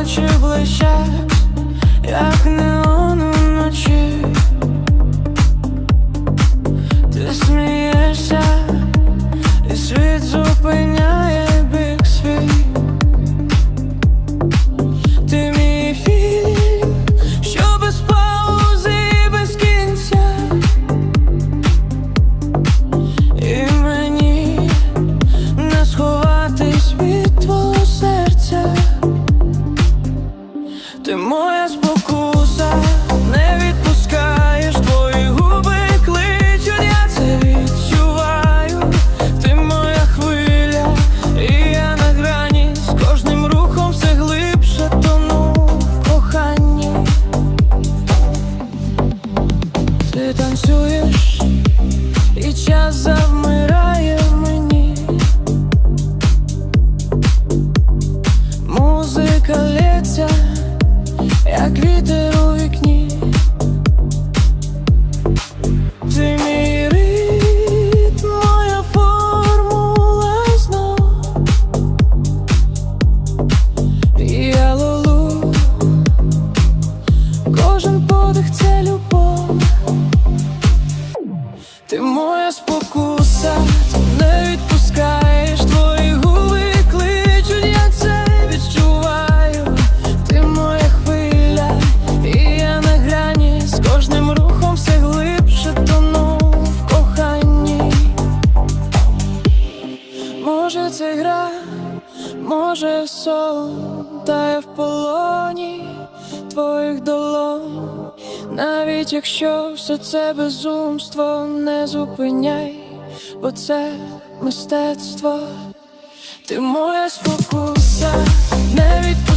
Очі блищать, як неон уночі. Ти смієшся, і світ зупиняє спокуса, не відпускаєш твої губи кличуть, я це відчуваю. Ти моя хвиля, і я на грані кожним рухом все глибше тону в коханні. Ти танцюєш, і час завмирає в мені. Музика лється, Ти моя спокуса, не відпускаєш твої губи кличуть, я це відчуваю. Ти моя хвиля, і я на грані з кожним рухом все глибше тону в коханні. Може, це гра, може сон, та я в полоні твоїх долонь. Навіть якщо все це безумство не зупиняй, бо це мистецтво, ти моя спокуса, не відпускаєш